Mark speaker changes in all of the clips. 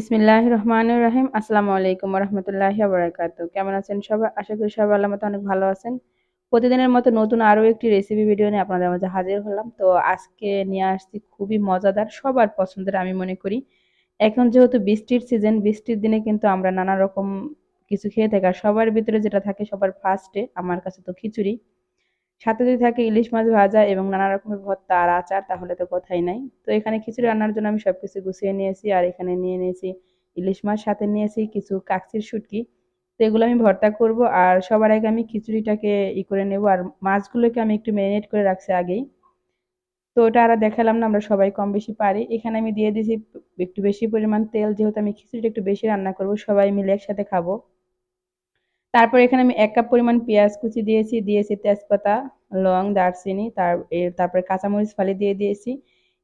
Speaker 1: বিসমিল্লাহ রহমান রাহিম আসসালামু আলাইকুম রহমতুল্লাহ বরাকাত কেমন আছেন সবাই? আশা করি সবাই আল্লাহ মতো অনেক ভালো আছেন। প্রতিদিনের মতো নতুন আরও একটি রেসিপি ভিডিও নিয়ে আপনাদের মাঝে হাজির হলাম। তো আজকে নিয়ে আসছি খুবই মজাদার, সবার পছন্দের আমি মনে করি। এখন যেহেতু বৃষ্টির সিজন বৃষ্টির দিনে কিন্তু আমরা নানা রকম কিছু খেয়ে থাকি। আর সবার ভিতরে যেটা থাকে, সবার ফার্স্টে আমার কাছে তো খিচুড়ি। সাথে যদি থাকে ইলিশ মাছ ভাজা এবং নানা রকমের ভর্তা আর আচার, তাহলে তো কথাই নাই। তো এখানে খিচুড়ি রান্নার জন্য আমি সব কিছু গুছিয়ে নিয়েছি আর এখানে নিয়ে নিয়েছি ইলিশ মাছ, সাথে নিয়েছি কিছু কাকসির শুটকি। তো এগুলো আমি ভর্তা করব আর সবার আগে আমি খিচুড়িটাকে ই করে নেব আর মাছগুলোকে আমি একটু ম্যারিনেট করে রাখছি আগেই। তো ওটা আর দেখালাম না, আমরা সবাই কম বেশি পারি। এখানে আমি দিয়ে দিয়েছি একটু বেশি পরিমাণ তেল, যেহেতু আমি খিচুড়িটা একটু বেশি রান্না করব, সবাই মিলে একসাথে খাব। তারপর এখানে আমি এক কাপ পরিমাণ পেঁয়াজ কুচি দিয়েছি দিয়েছি তেজপাতা, লং, দারচিনি, তার তারপরে কাঁচামরিচ ফালি দিয়ে দিয়েছি।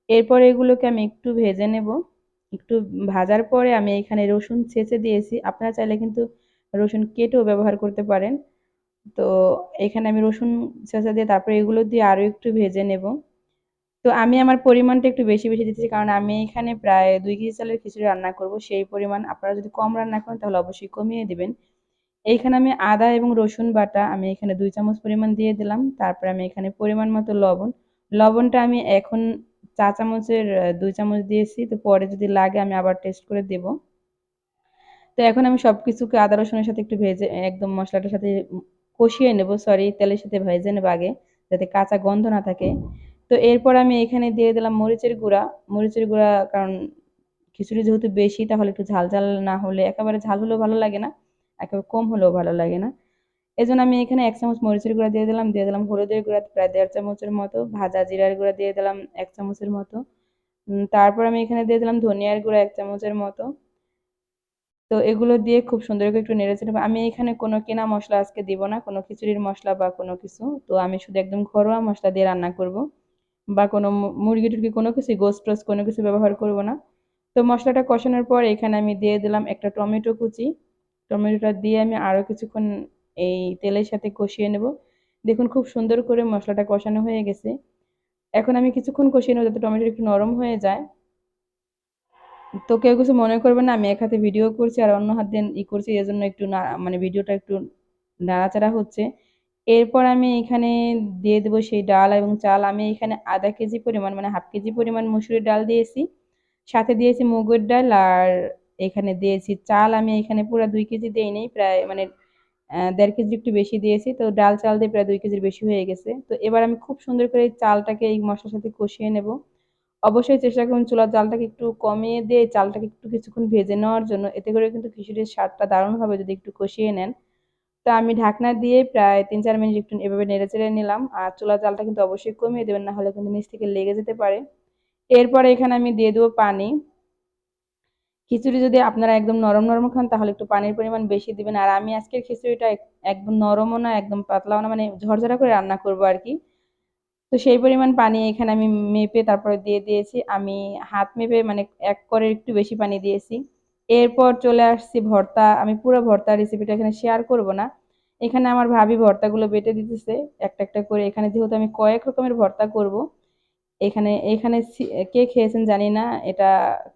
Speaker 1: এরপর এগুলোকে আমি একটু ভেজে নেব। একটু ভাজার পরে আমি এখানে রসুন ছেঁচে দিয়েছি। আপনারা চাইলে কিন্তু রসুন কেটেও ব্যবহার করতে পারেন। তো এখানে আমি রসুন ছেঁচা দিয়ে তারপরে এগুলো দিয়ে আরও একটু ভেজে নেব। তো আমি আমার পরিমাণটা একটু বেশি বেশি দিতেছি কারণ আমি এখানে প্রায় দুই কেজি চালের খিচুড়ি রান্না করব। সেই পরিমাণ আপনারা যদি কম রান্না করেন তাহলে অবশ্যই কমিয়ে দেবেন। এইখানে আমি আদা এবং রসুন বাটা আমি এখানে দুই চামচ পরিমাণ দিয়ে দিলাম। তারপরে আমি এখানে পরিমাণ মতো লবণ। লবণটা আমি এখন চা চামচের দুই চামচ দিয়েছি। তো পরে যদি লাগে আমি আবার টেস্ট করে দেব। তো এখন আমি সব কিছুকে আদা, রসুনের সাথে একটু ভেজে, একদম মশলাটার সাথে কষিয়ে নেব। সরি তেলের সাথে ভেজে নেব আগে, যাতে কাঁচা গন্ধ না থাকে। তো এরপর আমি এখানে দিয়ে দিলাম মরিচের গুঁড়া। মরিচের গুঁড়া, কারণ খিচুড়ি যেহেতু বেশি, তাহলে একটু ঝাল ঝাল না হলে একেবারে ঝাল হলেও ভালো লাগে না। একেবারে কম হলেও ভালো লাগে না। এই জন্য আমি এখানে এক চামচ মরিচের গুঁড়া দিয়ে দিলাম দিয়ে দিলাম হলুদের গুঁড়া, প্রায় দেড় চামচের মতো। ভাজা জিরার গুঁড়া দিয়ে দিলাম এক চামচের মতো। তারপর আমি এখানে দিয়ে দিলাম ধনিয়ার গুঁড়া এক চামচের মতো। তো এগুলো দিয়ে খুব সুন্দর করে একটু নেড়েছে আমি এখানে কোনো কেনা মশলা আজকে দিব না, কোনো খিচুড়ির মশলা বা কোনো কিছু। তো আমি শুধু একদম ঘরোয়া মশলা দিয়ে রান্না করব। বা কোনো মুরগি টুরগি কোনো কিছু গোস টোস কোনো কিছু ব্যবহার করব না। তো মশলাটা কষানোর পর এখানে আমি দিয়ে দিলাম একটা টমেটো কুচি। টমেটোটা দিয়ে আমি আরও কিছুক্ষণ এই তেলের সাথে কষিয়ে নেব। দেখুন খুব সুন্দর করে মশলাটা কষানো হয়ে গেছে। এখন আমি কিছুক্ষণ কষিয়ে নেব যাতে টমেটো একটু নরম হয়ে যায়। তো কেউ কিছু মনে করবে না, আমি এক হাতে ভিডিও করছি আর অন্য হাত দিয়ে ই করছি এই জন্য একটু না মানে ভিডিওটা একটু নাড়াচাড়া হচ্ছে। এরপর আমি এখানে দিয়ে দেবো সেই ডাল এবং চাল। আমি এখানে আধা কেজি পরিমাণ মানে হাফ কেজি পরিমাণ মুসুরির ডাল দিয়েছি। সাথে দিয়েছি মুগের ডাল আর এখানে দিয়েছি। চাল আমি এখানে পুরো দুই কেজি দিই নেই, প্রায় মানে দেড় কেজি একটু বেশি দিয়েছি। তো ডাল চাল দিয়ে প্রায় দুই কেজির বেশি হয়ে গেছে। তো এবার আমি খুব সুন্দর করে চালটাকে এই মশলার সাথে কষিয়ে নেব। অবশ্যই চেষ্টা করুন চুলার জালটাকে একটু কমিয়ে দিয়ে চালটাকে একটু কিছুক্ষণ ভেজে নেওয়ার জন্য। এতে করে কিন্তু খিচুড়ির স্বাদটা দারুণ হবে যদি একটু কষিয়ে নেন। তো আমি ঢাকনা দিয়ে প্রায় তিন চার মিনিট একটু এভাবে নেড়ে চেড়ে নিলাম। আর চুলার জালটা কিন্তু অবশ্যই কমিয়ে দেবেন না হলে কিন্তু নিচ থেকে লেগে যেতে পারে। এরপরে এখানে আমি দিয়ে দেবো পানি। খিচুড়ি যদি আপনারা একদম নরম নরম খান, তাহলে একটু পানির পরিমাণ বেশি দিবেন। আর আমি আজকের খিচুড়িটা একদম নরমও না, একদম পাতলাও না মানে ঝরঝরা করে রান্না করব আর কি। তো সেই পরিমাণ পানি এখানে আমি মেপে তারপরে দিয়ে দিয়েছি। আমি হাত মেপে মানে এক করে একটু বেশি পানি দিয়েছি। এরপর চলে আসছি ভর্তা। আমি পুরো ভর্তা রেসিপিটা এখানে শেয়ার করব না। এখানে আমার ভাবি ভর্তাগুলো বেটে দিতেছে, একটা একটা করে। এখানে যেহেতু আমি কয়েক রকমের ভর্তা করব এখানে এখানে কে খেয়েছেন জানি না। এটা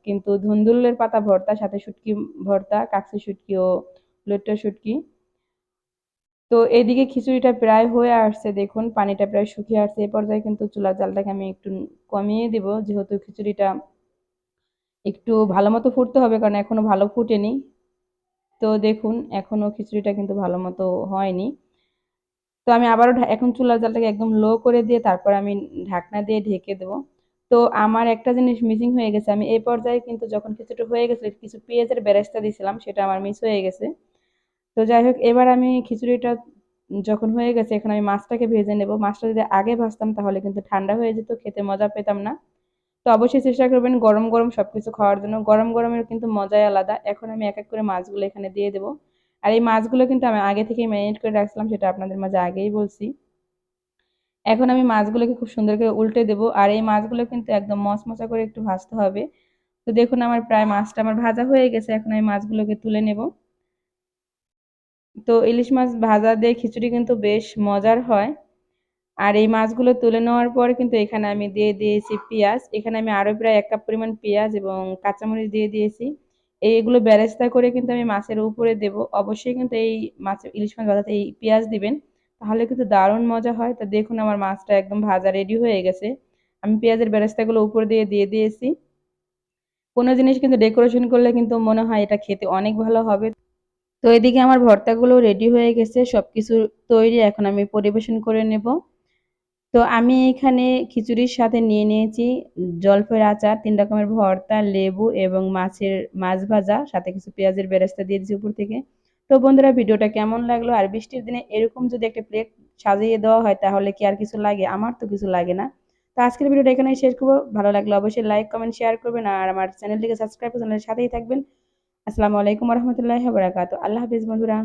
Speaker 1: কিন্তু ধুন্দুলের পাতা ভর্তা, সাথে শুটকি ভর্তা, কাকসি শুটকি ও লুট্টা শুটকি। তো এদিকে খিচুড়িটা প্রায় হয়ে আসছে, দেখুন, পানিটা প্রায় শুকিয়ে আসছে। এ পর্যায়ে কিন্তু চুলার জালটাকে আমি একটু কমিয়ে দিব, যেহেতু খিচুড়িটা একটু ভালো মতো ফুটতে হবে, কারণ এখনও ভালো ফুটেনি। তো দেখুন এখনও খিচুড়িটা কিন্তু ভালো মতো হয়নি। তো আমি আবারও এখন চুলার জালটাকে একদম লো করে দিয়ে তারপর আমি ঢাকনা দিয়ে ঢেকে দেবো। তো আমার একটা জিনিস মিসিং হয়ে গেছে। আমি এই পর্যায়ে কিন্তু যখন কিছুটা হয়ে গেছে কিছু পেঁয়াজের বেরেস্তা দিয়েছিলাম সেটা আমার মিস হয়ে গেছে। তো যাই হোক, এবার আমি খিচুড়িটা যখন হয়ে গেছে, এখন আমি মাছটাকে ভেজে নেব। মাছটা যদি আগে ভাজতাম, তাহলে কিন্তু ঠান্ডা হয়ে যেত, খেতে মজা পেতাম না। তো অবশ্যই চেষ্টা করবেন গরম গরম সব কিছু খাওয়ার জন্য। গরম গরমের কিন্তু মজাই আলাদা। এখন আমি এক এক করে মাছগুলো এখানে দিয়ে দেবো। আর এই মাছগুলো কিন্তু আমি আগে থেকেই ম্যারিনেট করে রাখছিলাম, সেটা আপনাদের মাঝে আগেই বলছি। এখন আমি মাছগুলোকে খুব সুন্দর করে উল্টে দেবো, আর এই মাছগুলো কিন্তু একদম মচমচা করে একটু ভাজতে হবে। তো দেখুন আমার প্রায় মাছটা আমার ভাজা হয়ে গেছে, এখন আমি মাছগুলোকে তুলে নেব। তো ইলিশ মাছ ভাজা দিয়ে খিচুড়ি কিন্তু বেশ মজার হয়। আর এই মাছগুলো তুলে নেওয়ার পর কিন্তু এখানে আমি দিয়ে দিয়েছি পেঁয়াজ। এখানে আমি আরও প্রায় এক কাপ পরিমাণ পেঁয়াজ এবং কাঁচামরিচ দিয়ে দিয়েছি। এইগুলো ব্যারেস্তা করে কিন্তু আমি মাছের উপরে দেব। অবশ্যই কিন্তু এই মাছ ইলিশ মাছ ভাজাতে এই পেঁয়াজ দিবেন, তাহলে কিন্তু দারুণ মজা হয়। তো দেখুন আমার মাছটা একদম ভাজা রেডি হয়ে গেছে। আমি পেঁয়াজের বেরেস্তাগুলো উপর দিয়ে দিয়ে দিয়েছি। কোনো জিনিস কিন্তু ডেকোরেশন করলে কিন্তু মনে হয় এটা খেতে অনেক ভালো হবে। তো এদিকে আমার ভর্তাগুলো রেডি হয়ে গেছে সব কিছু তৈরি, এখন আমি পরিবেশন করে নেব। তো আমি এখানে খিচুড়ির সাথে নিয়ে নিয়েছি জলফের আচার, তিন রকমের ভর্তা, লেবু এবং মাছের মাছ ভাজা, সাথে কিছু পেঁয়াজের বেরেস্তা দিয়ে দিয়েছি উপর থেকে। তো বন্ধুরা, ভিডিওটা কেমন লাগল আর বৃষ্টির দিনে এরকম যদি একটা প্লেট সাজিয়ে দেওয়া হয় তাহলে কি আর কিছু লাগে? আমার তো কিছু লাগে না। তো আজকের ভিডিওটা এখানেই শেষ করব। ভালো লাগল অবশ্যই লাইক কমেন্ট শেয়ার করবেন আর আমার চ্যানেলটিকে সাবস্ক্রাইব চ্যানেলের সাথেই থাকবেন। আসসালামু আলাইকুম রহমতুল্লাহ বারাকাতু আল্লাহ হাফিজ বন্ধুরা।